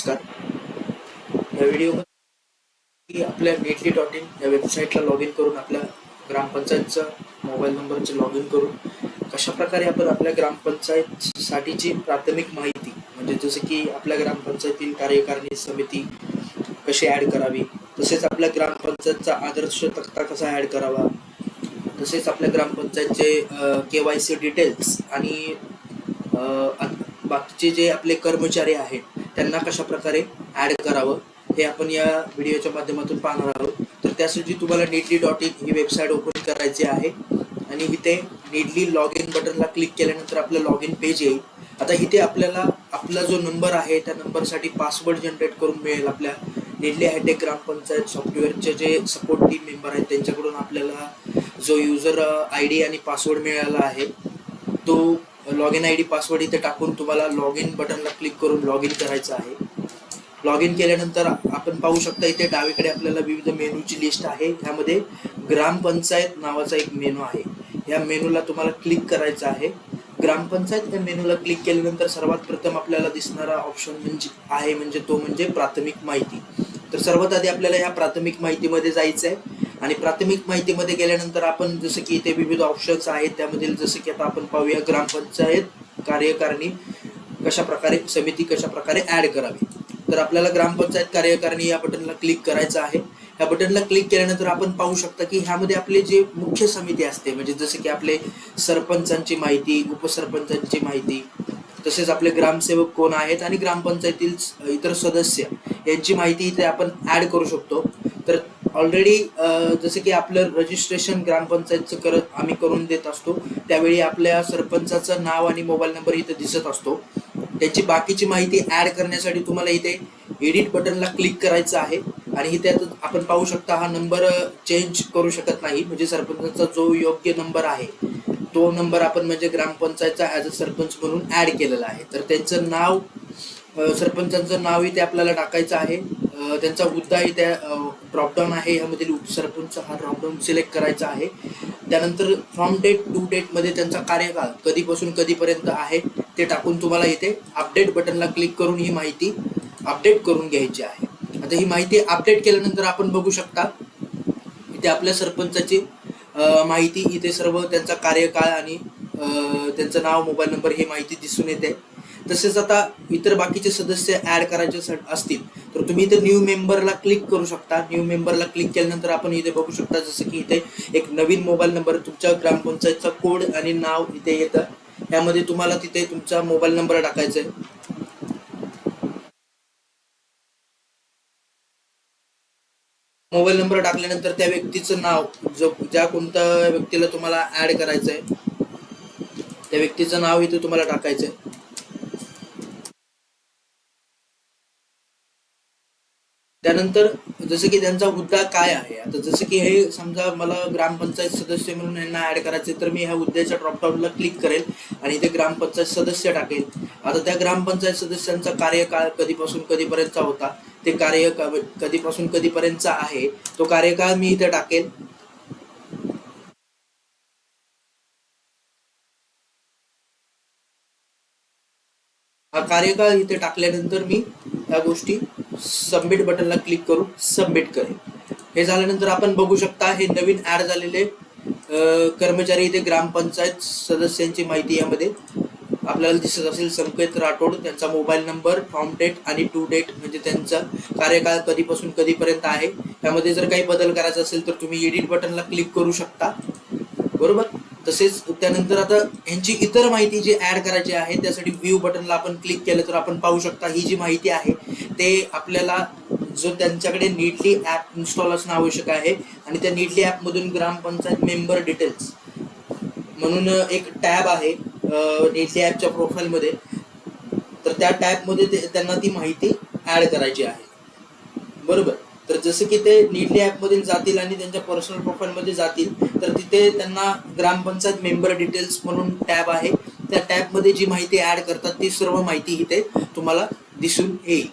नमस्कार. या व्हिडिओमध्ये आपल्या नेटली डॉट इन या वेबसाईटला लॉग इन करून आपल्या ग्रामपंचायतचा मोबाईल नंबरचं लॉग इन करून कशा प्रकारे आपण आपल्या ग्रामपंचायतसाठीची प्राथमिक माहिती म्हणजे जसं की आपल्या ग्रामपंचायतीतील कार्यकारिणी समिती कशी ॲड करावी तसेच आपल्या ग्रामपंचायतचा आदर्श तक्ता कसा ॲड करावा तसेच आपल्या ग्रामपंचायतचे के वाय सी डिटेल्स आणि बाकीचे जे आपले कर्मचारी आहेत त्यांना कशा प्रकारे ॲड करावं हे आपण या व्हिडिओच्या माध्यमातून पाहणार आहोत. तर त्यासाठी तुम्हाला नेटली डॉट इन ही वेबसाईट ओपन करायची आहे. आणि इथे नेटली लॉग इन बटनला क्लिक केल्यानंतर आपलं लॉग इन पेज येईल. आता इथे आपल्याला आपला जो नंबर आहे त्या नंबरसाठी पासवर्ड जनरेट करून मिळेल आपल्या नेटली हायटेक ग्रामपंचायत सॉफ्टवेअरचे जे सपोर्ट टीम मेंबर आहेत त्यांच्याकडून आपल्याला जो युजर आय डी आणि पासवर्ड मिळाला आहे तो log in I D password इथे टाकून तुम्हाला लॉग इन बटनला क्लिक करून लॉग इन करायचं आहे. लॉग इन केल्यानंतर आपण पाहू शकता इथे डावीकडे आपल्याला विविध मेनूची लिस्ट आहे. ह्यामध्ये ग्रामपंचायत नावाचा एक मेनू आहे. या मेनूला तुम्हाला क्लिक करायचं आहे. ग्रामपंचायत या मेनूला क्लिक केल्यानंतर सर्वात प्रथम आपल्याला दिसणारा ऑप्शन म्हणजे आहे म्हणजे तो म्हणजे प्राथमिक माहिती. तर सर्वात आधी आपल्याला ह्या प्राथमिक माहितीमध्ये जायचं आहे आणि प्राथमिक माहितीमध्ये गेल्यानंतर आपण जसं की इथे विविध ऑप्शन्स आहेत त्यामधील जसं की आता आपण पाहूया ग्रामपंचायत कार्यकारिणी कशा प्रकारे समिती कशा प्रकारे ऍड करावी. तर आपल्याला ग्रामपंचायत कार्यकारिणी या बटनला क्लिक करायचं आहे. या बटनला क्लिक केल्यानंतर आपण पाहू शकता की ह्यामध्ये आपले जे मुख्य समिती असते म्हणजे जसं की आपले सरपंचांची माहिती उपसरपंचांची माहिती तसेच आपले ग्रामसेवक कोण आहेत आणि ग्रामपंचायतील इतर सदस्य यांची माहिती इथे आपण ऍड करू शकतो. तर ऑलरेडी जसं की आपलं रजिस्ट्रेशन ग्रामपंचायतचं करत आम्ही करून देत असतो. त्यावेळी आपल्या सरपंचाचं नाव आणि मोबाईल नंबर इथे दिसत असतो. त्याची बाकीची माहिती ऍड करण्यासाठी तुम्हाला इथे एडिट बटनला क्लिक करायचं आहे. आणि इथे आपण पाहू शकता हा नंबर चेंज करू शकत नाही. म्हणजे सरपंचाचा जो योग्य नंबर आहे तो नंबर आपण म्हणजे ग्रामपंचायतचा ॲज अ सरपंच म्हणून ऍड केलेला आहे. तर त्यांचं नाव सरपंचांचं नाव इथे आपल्याला टाकायचं आहे. त्यांचा हुद्दा इथे ड्रॉपडाऊन आहे ह्यामधील उपसरपंच हा ड्रॉपडाऊन सिलेक्ट करायचा आहे. त्यानंतर फ्रॉम डेट टू डेटमध्ये त्यांचा कार्यकाळ कधीपासून कधीपर्यंत आहे ते टाकून तुम्हाला इथे अपडेट बटनला क्लिक करून ही माहिती अपडेट करून घ्यायची आहे. आता ही माहिती अपडेट केल्यानंतर आपण बघू शकता इथे आपल्या सरपंचाची माहिती इथे सर्व त्यांचा कार्यकाळ आणि त्यांचं नाव मोबाईल नंबर ही माहिती दिसून येते. तसेच आता इतर बाकीचे सदस्य ऍड करायचे असतील तर तुम्ही इथे न्यू मेंबरला क्लिक करू शकता. न्यू मेंबरला क्लिक केल्यानंतर आपण इथे बघू शकता जसं की इथे एक नवीन मोबाईल नंबर तुमच्या ग्रामपंचायतचा कोड आणि नाव इथे येतं. यामध्ये तुम्हाला तिथे तुमचा मोबाईल नंबर टाकायचा आहे मोबाईल नंबर टाकल्यानंतर त्या व्यक्तीचं नाव जो ज्या कोणत्या व्यक्तीला तुम्हाला ऍड करायचं आहे त्या व्यक्तीचं नाव इथे तुम्हाला टाकायचं आहे त्यानंतर जसं की त्यांचा मुद्दा काय आहे? आता जसं की हे समजा मला ग्रामपंचायत सदस्य म्हणून यांना ऍड करायचे तर मी ह्या हुद्द्याच्या ड्रॉपडाऊनला क्लिक करेल आणि इथे ग्रामपंचायत सदस्य टाकेल. आता त्या ग्रामपंचायत सदस्यांचा कार्यकाळ कधीपासून कधीपर्यंतचा होता? ते कार्य कधीपासून कधीपर्यंतचा आहे? तो कार्यकाळ मी इथे टाकेल. हा कार्यकाळ इथे टाकल्यानंतर मी या गोष्टी सबमिट बटनला क्लिक करून सबमिट करेल. हे झाल्यानंतर आपण बघू शकता हे नवीन ॲड झालेले कर्मचारी इथे ग्रामपंचायत सदस्यांची माहिती यामध्ये आपल्याला दिसत असेल. संकेत राठोड त्यांचा मोबाईल नंबर फॉर्म डेट आणि टू डेट म्हणजे त्यांचा कार्यकाळ कधीपासून कधीपर्यंत आहे. त्यामध्ये जर काही बदल करायचा असेल तर तुम्ही एडिट बटनला क्लिक करू शकता. बरोबर? तसेच त्यानंतर आता ह्यांची इतर माहिती जी ऍड करायची आहे त्यासाठी व्ह्यू बटनला आपण क्लिक केलं तर आपण पाहू शकता ही जी माहिती आहे ते आपल्याला जो त्यांच्याकडे नीटली ऍप इन्स्टॉल असणं आवश्यक आहे आणि त्या नीटली ॲपमधून ग्रामपंचायत मेंबर डिटेल्स म्हणून एक टॅब आहे नीटली ऍपच्या प्रोफाईलमध्ये तर त्या टॅबमध्ये ते- त्यांना ती माहिती ऍड करायची आहे. बरोबर? तर जसं की ते नीटली ॲपमधील जातील आणि त्यांच्या पर्सनल प्रोफाईलमध्ये जातील तर तिथे त्यांना ग्रामपंचायत मेंबर डिटेल्स म्हणून टॅब आहे. त्या टॅबमध्ये जी माहिती ॲड करतात ती सर्व माहिती इथे तुम्हाला दिसून येईल.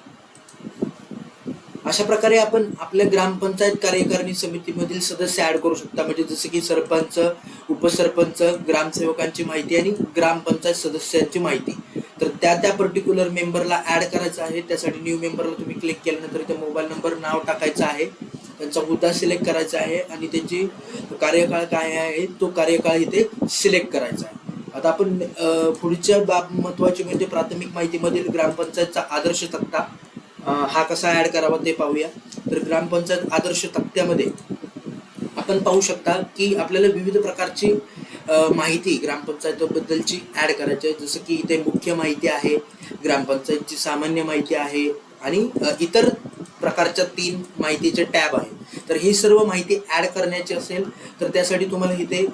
अशा प्रकारे आपण आपल्या ग्रामपंचायत कार्यकारिणी समितीमधील सदस्य ऍड करू शकता. म्हणजे जसं की सरपंच उपसरपंच ग्रामसेवकांची माहिती आणि ग्रामपंचायत सदस्यांची माहिती. तर त्या त्या पर्टिक्युलर मेंबरला ऍड करायचं आहे. त्यासाठी न्यू मेंबरला तुम्ही क्लिक केल्यानंतर त्या मोबाईल नंबर नाव टाकायचं आहे. त्यांचा मुद्दा सिलेक्ट करायचा आहे आणि त्यांची कार्यकाळ काय आहे तो कार्यकाळ इथे सिलेक्ट करायचा आहे. आता आपण पुढच्या बाब महत्वाची म्हणजे प्राथमिक माहितीमधील ग्रामपंचायतचा आदर्श तक्ता हा कसा ऍड करावा ते पाहूया. तर ग्रामपंचायत आदर्श तक्त्यामध्ये आपण पाहू शकता की आपल्याला विविध प्रकारची माहिती ग्रामपंचायतीबद्दलची ॲड करायची आहे. जसं की इथे मुख्य माहिती आहे ग्रामपंचायतची सामान्य माहिती आहे आणि इतर प्रकारच्या तीन माहितीचे टॅब आहे. तर ही सर्व माहिती ॲड करण्याची असेल तर त्यासाठी तुम्हाला इथे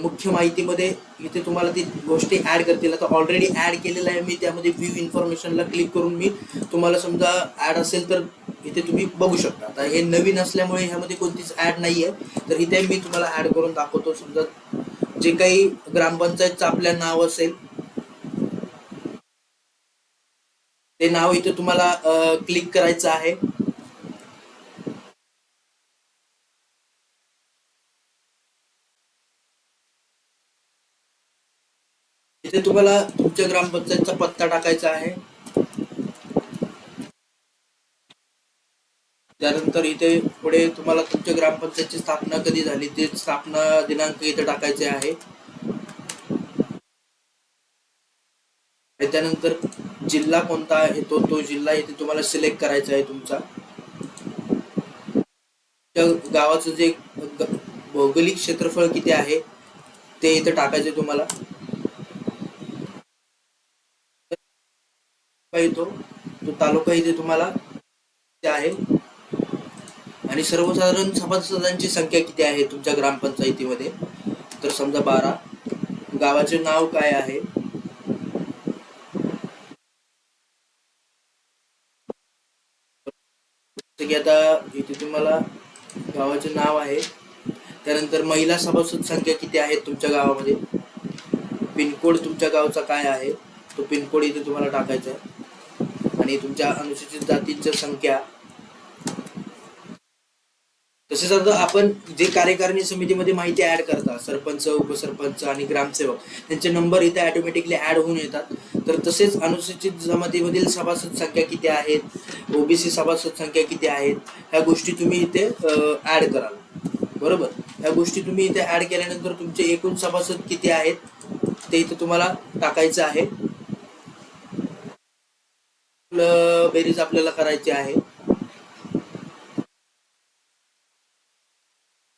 मुख्य माहितीमध्ये इथे तुम्हाला ती गोष्टी ॲड करतील. आता ऑलरेडी ॲड केलेलं आहे मी त्यामध्ये व्ह्यू इन्फॉर्मेशनला क्लिक करून मी तुम्हाला समजा ॲड असेल तर इथे तुम्ही बघू शकता. आता हे नवीन असल्यामुळे ह्यामध्ये कोणतीच ॲड नाही आहे तर इथे मी तुम्हाला ॲड करून दाखवतो. समजा जे काही ग्रामपंचायतचं आपल्या नाव असेल. ते नाव इथे तुम्हाला क्लिक करायचं आहे. इथे तुम्हाला तुमच्या ग्रामपंचायतचा पत्ता टाकायचा आहे. त्यानंतर इथे पुढे तुम्हाला तुमच्या ग्रामपंचायतची स्थापना कधी झाली? ते स्थापना दिनांक इथे टाकायचे आहे. त्यानंतर जिल्हा कोणता आहे? तो तो जिल्हा इथे तुम्हाला सिलेक्ट करायचा आहे तुमचा. गावाचं जे भौगोलिक क्षेत्रफळ किती आहे ते इथे टाकायचे तुम्हाला. येतो तो तालुका इथे तुम्हाला ते आहे? आणि सर्वसाधारण सभासदांची संख्या किती आहे तुमच्या ग्रामपंचायतीमध्ये? तर समजा बारा. गावाचे नाव काय आहे? आता इथे तुम्हाला गावाचे नाव आहे. त्यानंतर महिला सभासद संख्या किती आहे तुमच्या गावामध्ये? पिनकोड तुमच्या गावचा काय आहे? तो पिनकोड इथे तुम्हाला टाकायचा आहे. आणि तुमच्या अनुसूचित जातीच्या संख्या तसेच आता आपण जे कार्यकारिणी समितीमध्ये माहिती ऍड करता सरपंच उपसरपंच आणि ग्रामसेवक त्यांचे नंबर इथे ऑटोमॅटिकली ऍड होऊन येतात. तर तसेच अनुसूचित जमातीमधील सभासद संख्या किती आहेत ओबीसी सभासद संख्या किती आहेत ह्या गोष्टी तुम्ही इथे ऍड कराल. बरोबर? ह्या गोष्टी तुम्ही इथे ऍड केल्यानंतर तुमचे एकूण सभासद किती आहेत ते इथे तुम्हाला टाकायचं आहे. आपलं बेरीज आपल्याला करायची आहे.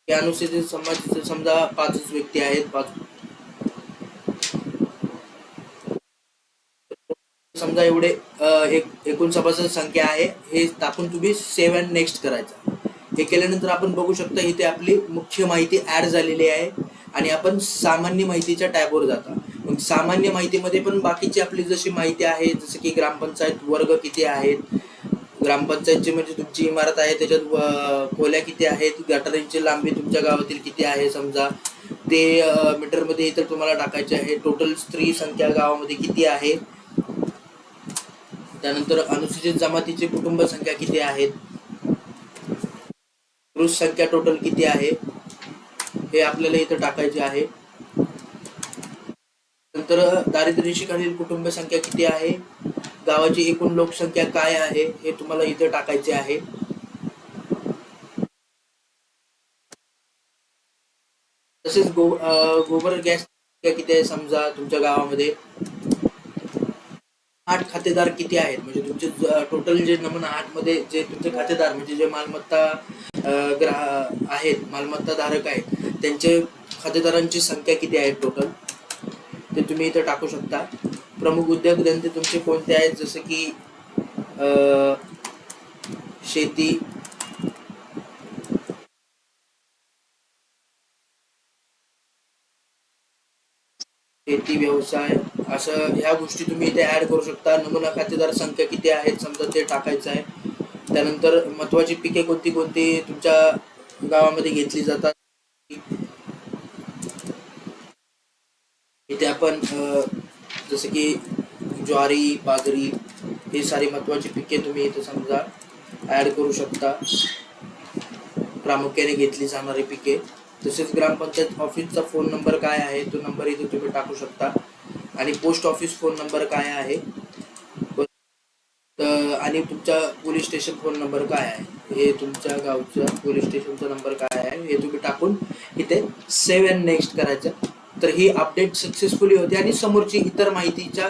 या अनुसूचित समाजाचे समजा पाचच व्यक्ती आहेत पाच समजा एवढे एक एकूण सभासद संख्या आहे हे टाकून तुम्ही सेव्ह अँड नेक्स्ट करायचं. हे केल्यानंतर आपण बघू शकता इथे आपली मुख्य माहिती ऍड झालेली आहे आणि आपण सामान्य माहितीच्या टॅबवर जाता. मग सामान्य माहितीमध्ये पण बाकीची आपली जशी माहिती आहे जसं की ग्रामपंचायत वर्ग किती आहेत ग्रामपंचायतची म्हणजे तुमची इमारत आहे त्याच्यात खोल्या किती आहेत गटारींची लांबी तुमच्या गावातील किती आहे समजा? ते मीटरमध्ये इतर तुम्हाला टाकायचे आहे. टोटल स्त्री संख्या गावामध्ये किती आहे? त्यानंतर अनुसूचित जमातीची कुटुंब संख्या किती आहेत? पुरुष संख्या टोटल किती आहे? हे आपल्याला इथं टाकायचे आहे. नंतर दारिद्र्य कुटुंब संख्या किती आहे? गावाची एकूण लोकसंख्या काय आहे हे तुम्हाला इथे टाकायचे आहे? तसेच गो गोबर गॅस संख्या किती आहे समजा तुमच्या गावामध्ये? आठ खातेदार किती आहेत? म्हणजे तुमचे टोटल जे नमुना आठमध्ये जे तुमचे खातेदार म्हणजे जे मालमत्ता ग्राह आहेत मालमत्ता धारक आहेत त्यांचे खातेदारांची संख्या किती आहे टोटल ते तुम्ही इथे टाकू शकता. प्रमुख उद्योगधंदे तुमचे कोणते आहेत? जसं की अं, शेती. शेती व्यवसाय असं ह्या गोष्टी तुम्ही इथे ऍड करू शकता. नमुना खातेदार संख्या किती आहेत? समजा ते टाकायचं आहे. त्यानंतर महत्वाची पिके कोणती कोणती तुमच्या गावामध्ये घेतली जातात? इथे आपण जसं की ज्वारी बाजरी ही सारी महत्वाची पिके तुम्ही इथे समजा ॲड करू शकता. प्रामुख्याने घेतली जाणारी पिके. तसेच ग्रामपंचायत ऑफिसचा फोन नंबर काय आहे तो नंबर इथे तुम्ही टाकू शकता. आणि पोस्ट ऑफिस फोन नंबर काय आहे आणि तुमचा पोलीस स्टेशन फोन नंबर काय आहे हे तुमच्या गावचा पोलीस स्टेशनचा नंबर काय आहे हे तुम्ही टाकून इथे सेव्ह अँड नेक्स्ट करायचं. तर ही अपडेट सक्सेसफुली होते आणि समोरची इतर माहितीच्या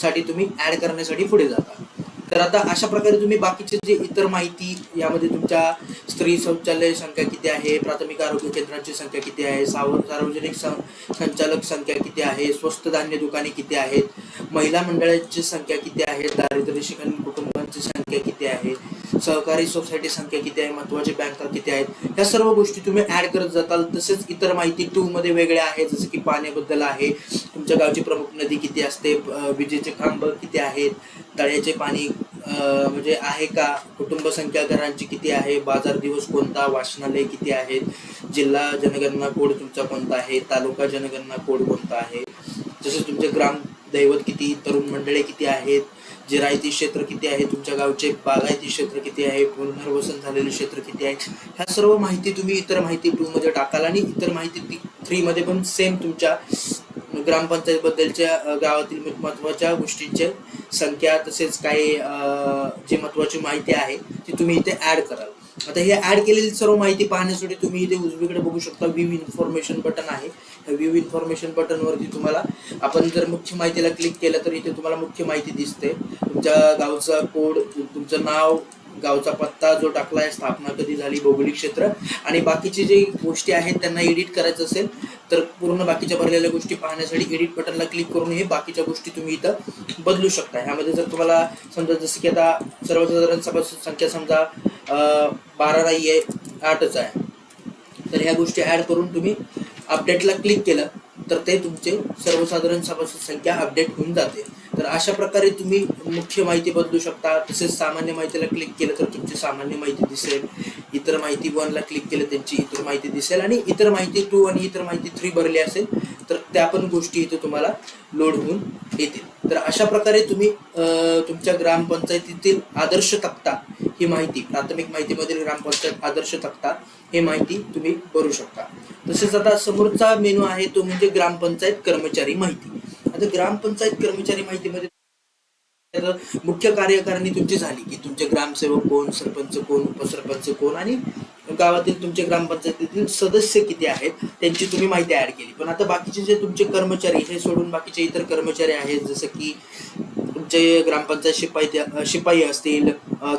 साठी तुम्ही ऍड करण्यासाठी पुढे जाता. तर आता अशा प्रकारे तुम्ही बाकीचे जे इतर माहिती यामध्ये तुमच्या स्त्री शौचालय संख्या किती आहे प्राथमिक आरोग्य केंद्रांची संख्या किती आहे साव सार्वजनिक संचालक संख्या किती आहे स्वस्त धान्य दुकाने किती आहेत महिला मंडळांची संख्या किती आहे दारिद्र्य शिक्षण कुटुंबांची संख्या किती आहे सहकारी सोसायटी संख्या किती आहे महत्त्वाचे बँका किती आहेत या सर्व गोष्टी तुम्ही ऍड करत जाताल. तसेच इतर माहिती टू मध्ये वेगळ्या आहे जसं की पाण्याबद्दल आहे तुमच्या गावची प्रमुख नदी किती असते विजेचे खांब किती आहेत तळ्याचे पाणी म्हणजे आहे का कुटुंब संख्या घरांची किती आहे बाजार दिवस कोणता वाचनालय किती आहेत जिल्हा जनगणना कोड तुमचा कोणता आहे तालुका जनगणना कोड कोणता आहे जसं तुमचे ग्राम दैवत किती तरुण मंडळे किती आहेत जिरायती क्षेत्र किती आहे तुमच्या गावचे बागायती क्षेत्र किती आहे पुनर्वसन झालेले क्षेत्र किती आहे ह्या सर्व माहिती तुम्ही इतर माहिती टू मध्ये टाकाल आणि इतर माहिती थ्रीमध्ये पण सेम तुमच्या ग्रामपंचायतबद्दलच्या गावातील महत्त्वाच्या गोष्टींच्या संख्या तसेच काही जे जी माहिती आहे ती तुम्ही इथे ऍड कराल. आता हे ॲड केलेली सर्व माहिती पाहण्यासाठी तुम्ही इथे उजवीकडे बघू शकता विम इन्फॉर्मेशन बटन आहे. व्ह्यू इन्फॉर्मेशन बटनवरती तुम्हाला आपण जर मुख्य माहितीला क्लिक केलं तर इथे तुम्हाला मुख्य माहिती दिसते. तुमच्या गावचा कोड तुमचं नाव गावचा पत्ता जो टाकला आहे स्थापना कधी झाली भौगोलिक क्षेत्र आणि बाकीचे जे गोष्टी आहेत त्यांना एडिट करायचं असेल तर पूर्ण बाकीच्या भरलेल्या गोष्टी पाहण्यासाठी एडिट बटनला क्लिक करून हे बाकीच्या गोष्टी तुम्ही इथं बदलू शकता. ह्यामध्ये जर तुम्हाला समजा जसं की आता सर्वसाधारण सभासद संख्या समजा बारा नाही आहे आठच आहे. तर ह्या गोष्टी ऍड करून तुम्ही अपडेटला क्लिक केलं तर ते तुमचे सर्वसाधारण सभासद संख्या अपडेट होऊन जाते. तर अशा प्रकारे तुम्ही मुख्य माहिती बदलू शकता. तसेच सामान्य माहितीला क्लिक केलं तर तुमची सामान्य माहिती दिसेल. इतर माहिती वनला क्लिक केलं त्यांची इतर माहिती दिसेल. आणि इतर माहिती टू आणि इतर माहिती थ्री भरली असेल तर त्या पण गोष्टी इथे तुम्हाला लोड होऊन येतील. तर अशा प्रकारे तुम्ही तुमच्या ग्रामपंचायतीतील आदर्श तक्ता ही माहिती प्राथमिक माहितीमधील ग्रामपंचायत आदर्श तक्ता हे माहिती तुम्ही भरू शकता. तसेच आता समोरचा मेनू आहे तो म्हणजे ग्रामपंचायत कर्मचारी माहिती. आता ग्रामपंचायत कर्मचारी माहितीमध्ये तर मुख्य कार्यकारिणी तुमची झाली की तुमचे ग्रामसेवक कोण सरपंच कोण उपसरपंच कोण आणि गावातील तुमचे ग्रामपंचायतीतील सदस्य किती आहेत त्यांची तुम्ही माहिती ऍड केली. पण आता बाकीचे जे तुमचे कर्मचारी हे सोडून बाकीचे इतर कर्मचारी आहेत जसं की तुमचे ग्रामपंचायत शिपाई शिपाई असतील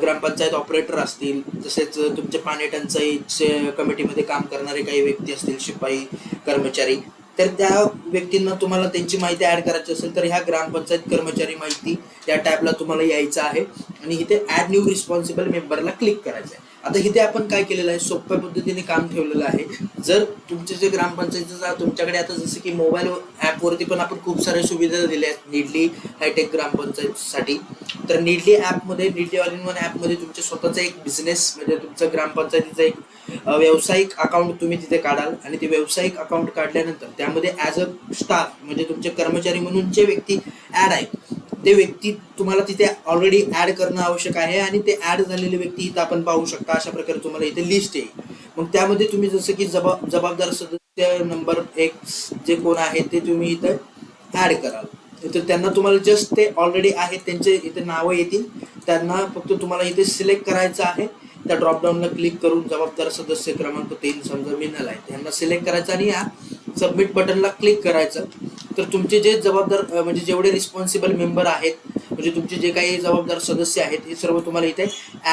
ग्रामपंचायत ऑपरेटर असतील तसेच तुमचे पाणी टंचाईचे कमिटीमध्ये काम करणारे काही व्यक्ती असतील शिपाई कर्मचारी तर त्या व्यक्तींना तुम्हाला त्यांची माहिती ॲड करायची असेल तर ह्या ग्रामपंचायत कर्मचारी माहिती या टॅबला तुम्हाला यायचं आहे. आणि इथे ॲड न्यू रिस्पॉन्सिबल मेंबरला क्लिक करायचं आहे. आता इथे आपण काय केलेलं आहे? सोप्या पद्धतीने काम ठेवलेलं आहे. जर तुमचे जे ग्रामपंचायतीचा तुमच्याकडे आता जसं की मोबाईल ॲपवरती पण आपण खूप साऱ्या सुविधा दिल्या आहेत. निडली हायटेक ग्रामपंचायतसाठी. तर निडली ॲपमध्ये निडली ऑल इन वन ॲपमध्ये तुमचे स्वतःचा एक बिझनेस म्हणजे तुमचं ग्रामपंचायतीचा एक व्यावसायिक अकाउंट तुम्ही तिथे काढाल आणि ते व्यावसायिक अकाउंट काढल्यानंतर त्यामध्ये ॲज अ स्टाफ म्हणजे तुमचे कर्मचारी म्हणून जे व्यक्ती ॲड आहेत ते व्यक्ती तुम्हाला तिथे ऑलरेडी ऍड करणं आवश्यक आहे आणि ते ऍड झालेले व्यक्ती इथं आपण पाहू शकता. अशा प्रकारे तुम्हाला इथे लिस्ट येईल. मग त्यामध्ये तुम्ही जसं की जबाब जबाबदार सदस्य नंबर एक जे कोण आहेत ते तुम्ही इथं ऍड कराल. तर त्यांना तुम्हाला जस्ट ते ऑलरेडी आहेत त्यांचे इथे नावं येतील. त्यांना फक्त तुम्हाला इथे सिलेक्ट करायचं आहे. त्या ड्रॉपडाऊनला क्लिक करून जबाबदार सदस्य क्रमांक तीन समजा मिनल आहे. त्यांना सिलेक्ट करायचं आणि या सबमिट बटनला क्लिक करायचं. तर तुमचे जे जबाबदार म्हणजे जेवढे रिस्पॉन्सिबल मेंबर आहेत म्हणजे तुमचे जे काही जबाबदार सदस्य आहेत हे सर्व तुम्हाला इथे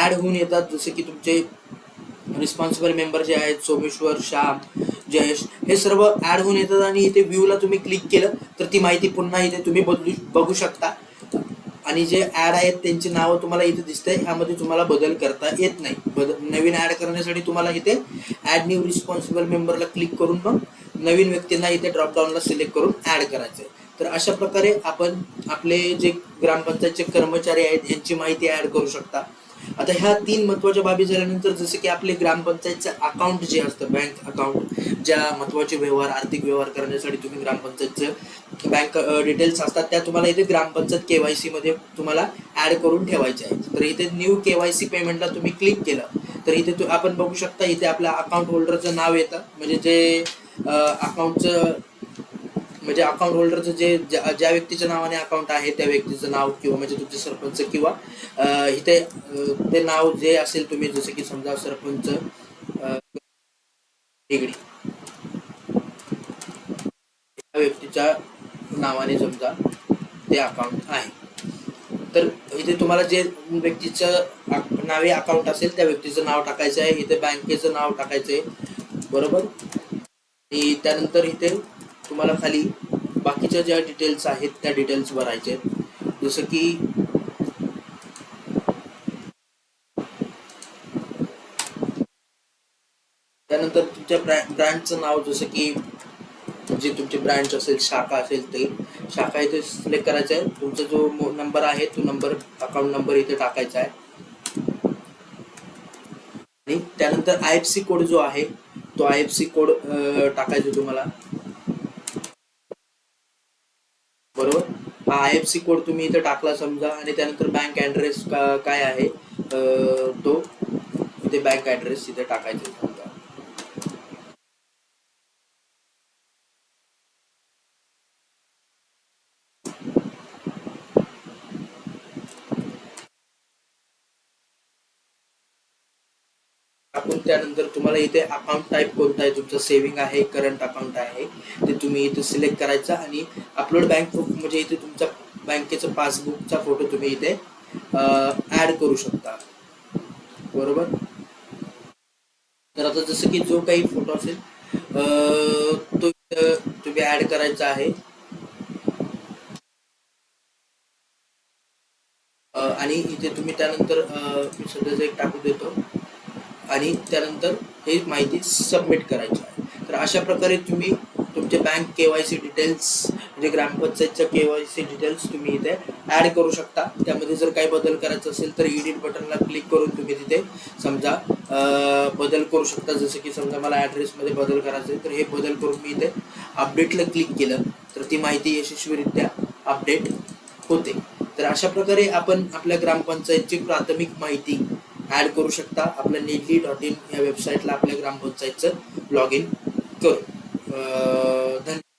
ऍड होऊन येतात. जसे की तुमचे रिस्पॉन्सिबल मेंबर जे आहेत सोमेश्वर श्याम जयेश हे सर्व ऍड होऊन येतात आणि इथे व्ह्यूला तुम्ही क्लिक केलं तर ती माहिती पुन्हा इथे तुम्ही बदलू बघू शकता. आणि जे ऍड आहेत त्यांची नावं तुम्हाला इथे दिसतंय. ह्यामध्ये तुम्हाला बदल करता येत नाही. बदल नवीन ऍड करण्यासाठी तुम्हाला इथे ऍड न्यू रिस्पॉन्सिबल मेंबरला क्लिक करून मग नवीन व्यक्तींना इथे ड्रॉपडाऊनला सिलेक्ट करून ऍड करायचं तर अशा प्रकारे आपण आपले जे ग्रामपंचायतचे कर्मचारी आहेत यांची माहिती ऍड करू शकता. आता ह्या तीन महत्त्वाच्या बाबी झाल्यानंतर जसे की आपले ग्रामपंचायतचं अकाउंट जे असतं बँक अकाउंट ज्या महत्त्वाचे व्यवहार आर्थिक व्यवहार करण्यासाठी तुम्ही ग्रामपंचायतचं बँक डिटेल्स असतात त्या तुम्हाला इथे ग्रामपंचायत केवायसी मध्ये तुम्हाला ऍड करून ठेवायचे आहेत. तर इथे न्यू केवायसी पेमेंटला तुम्ही क्लिक केलं तर इथे आपण बघू शकता इथे आपल्या अकाउंट होल्डरचं नाव येतं. म्हणजे जे अकाउंटचं म्हणजे अकाउंट होल्डरचं जे ज्या ज्या व्यक्तीच्या नावाने अकाउंट आहे त्या व्यक्तीचं नाव किंवा म्हणजे तुमचे सरपंच किंवा इथे ते नाव जे असेल तुम्ही जसं की समजा सरपंच निगडी त्या व्यक्तीच्या नावाने समजा ते अकाउंट आहे. तर इथे तुम्हाला जे व्यक्तीचं नावे अकाउंट असेल त्या व्यक्तीचं नाव टाकायचं आहे. इथे बँकेचं नाव टाकायचं आहे. बरोबर? आणि त्यानंतर इथे तुम्हाला खाली बाकीच्या ज्या डिटेल्स आहेत त्या डिटेल्स भरायचे आहेत. जसं की त्यानंतर तुमच्या ब्रँड ब्रँडचं नाव जसं की जे तुमचे ब्रँच असेल शाखा असेल ते शाखा इथे सिलेक्ट करायचं आहे. तुमचा जो नंबर आहे तो नंबर अकाउंट नंबर इथे टाकायचा आहे. आणि त्यानंतर आय एफ सी कोड जो आहे तो आय एफ सी कोड टाकायचा तुम्हाला. बरोबर? हा आय एफ सी कोड तुम्ही इथं टाकला समजा आणि त्यानंतर बँक ॲड्रेस काय आहे? तो इथे बँक ॲड्रेस इथे टाकायचा आहे त्यानंतर तुम्हाला इथे अकाउंट टाईप कोणता आहे? तुमचं सेव्हिंग आहे करंट अकाउंट आहे ते तुम्ही इथे सिलेक्ट करायचा आणि अपलोड बँक म्हणजे इथे तुमचा बँकेचा पासबुकचा फोटो तुम्ही इथे ऍड करू शकता. बरोबर? तर आता जसं की जो काही फोटो असेल तो तुम्ही ऍड करायचा आहे. आणि इथे तुम्ही त्यानंतर मी सध्याचं एक टाकू देतो. आणि त्यानंतर हे माहिती सबमिट करायची आहे. तर अशा प्रकारे तुम्ही तुमचे bank K Y C details म्हणजे ग्रामपंचायतच्या के वाय सी डिटेल्स तुम्ही इथे ॲड करू शकता. त्यामध्ये जर काही बदल करायचा असेल तर एडिट बटनला क्लिक करून तुम्ही तिथे समजा बदल करू शकता. जसं की समजा मला ॲड्रेसमध्ये बदल करायचा आहे तर हे बदल करून मी इथे अपडेटला क्लिक केलं तर ती माहिती यशस्वीरित्या अपडेट होते. तर अशा प्रकारे आपण आपल्या ग्रामपंचायतची प्राथमिक माहिती ऍड करू शकता. आपल्या नेटली डॉट इन या वेबसाईटला आपल्या ग्रामपंचायतचं लॉग इन करू धन्यवाद.